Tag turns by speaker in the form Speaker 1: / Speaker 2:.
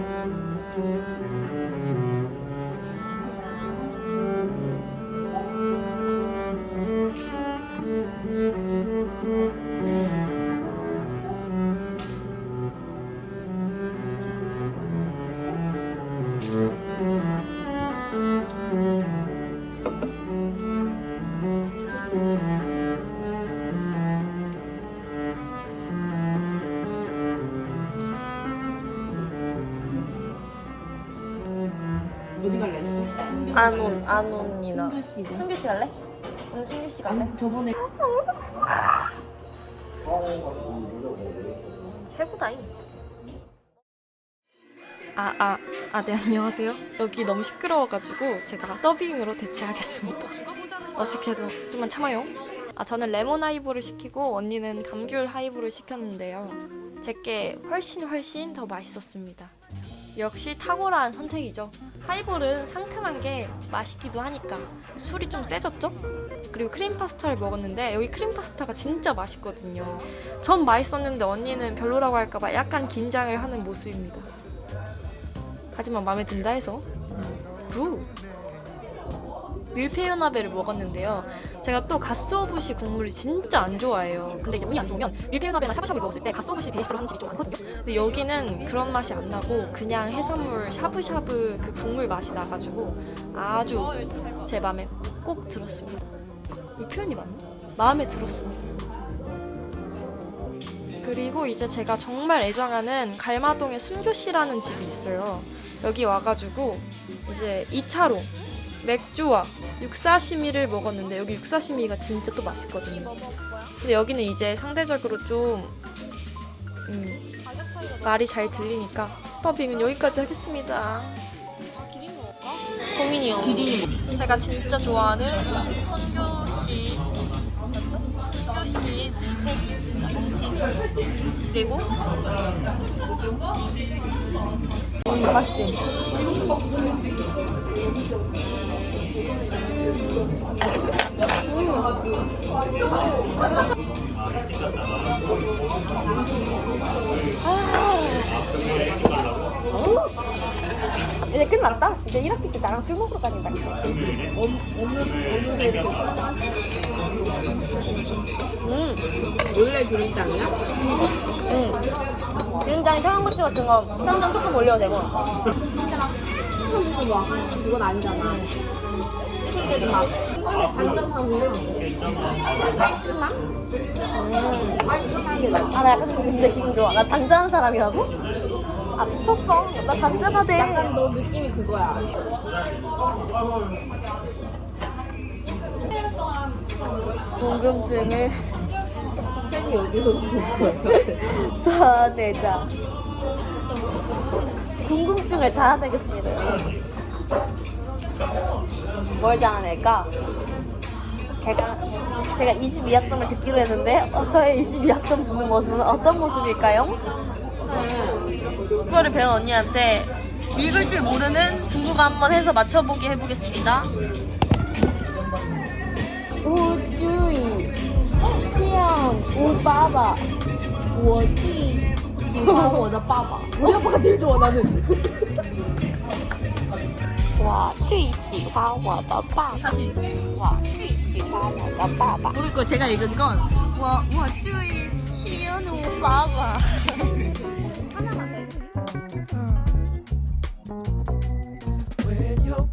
Speaker 1: Thank you. 안온 안온이나
Speaker 2: 승규 씨
Speaker 1: 갈래? 오늘 승규 씨 갈래?
Speaker 2: 저번에
Speaker 1: 최고다잉.
Speaker 3: 아, 아, 아, 네, 안녕하세요. 여기 너무 시끄러워가지고 제가 더빙으로 대체하겠습니다. 어색해도 좀만 참아요. 아, 저는 레몬 하이볼을 시키고 언니는 감귤 하이볼을 시켰는데요. 제게 훨씬 훨씬 더 맛있었습니다. 역시 탁월한 선택이죠. 하이볼은 상큼한 게 맛있기도 하니까 술이 좀 세졌죠? 그리고 크림 파스타를 먹었는데 여기 크림 파스타가 진짜 맛있거든요. 전 맛있었는데 언니는 별로라고 할까봐 약간 긴장을 하는 모습입니다. 하지만 마음에 든다 해서 굿! 밀푀유나베를 먹었는데요. 제가 또 가스오부시 국물을 진짜 안 좋아해요. 근데 이제 운이 안 좋으면 밀푀유나베나 샤브샤브를 먹었을 때 가스오부시 베이스로 하는 집이 좀 많거든요. 근데 여기는 그런 맛이 안 나고 그냥 해산물 샤브샤브 그 국물 맛이 나가지고 아주 제 마음에 꼭 들었습니다. 이 표현이 맞나? 마음에 들었습니다. 그리고 이제 제가 정말 애정하는 갈마동에 순교씨라는 집이 있어요. 여기 와가지고 이제 2차로 맥주와 육사시미를 먹었는데 여기 육사시미가 진짜 또 맛있거든요. 근데 여기는 이제 상대적으로 좀 음, 말이 잘 들리니까 더빙은 여기까지 하겠습니다. 고민이요.
Speaker 2: 기린이
Speaker 3: 제가 진짜 좋아하는 순교씨 순교씨 스테이크 그리고
Speaker 1: 맛있지? 이제 끝났다? 이제 1학기 때 나랑 술 먹으러 다닌다.
Speaker 2: 어느 어느 게
Speaker 1: 음,
Speaker 2: 원래 기린장이야?
Speaker 1: 음. 기름장에 청양고추 같은 거, 청양 조금 올려도 되고.
Speaker 2: 그거 막 그건 아니잖아. 찍을 때도 막 이거는 잔잔하고 깔끔한
Speaker 1: 음.
Speaker 2: 깔끔하게 나.
Speaker 1: 아, 나 약간 좀 근데 기분 좋아. 나 잔잔한 사람이라고? 아, 미쳤어. 나 잔잔하대.
Speaker 2: 약간 너 느낌이 그거야.
Speaker 1: 궁금증을
Speaker 2: 팬이 어디서 본
Speaker 1: 거예요? 자대자 네, 궁금증을 자아내겠습니다 여러분. 뭘 자아낼까? 제가, 제가 22학점을 듣기로 했는데 어, 저의 22학점 주는 모습은 어떤 모습일까요? 그거를 배운 언니한테 읽을 줄 모르는 중국어 한번 해서 맞춰보기 해보겠습니다
Speaker 2: 우주인 我爸爸，我弟喜欢我的爸爸。 우리 아빠가 제일 좋아 나는.
Speaker 4: 我最喜欢我的爸爸，
Speaker 1: 다시
Speaker 4: 我最喜欢我的爸爸。
Speaker 1: 우리 거 제가 읽은 건我我最喜欢我爸爸。when you're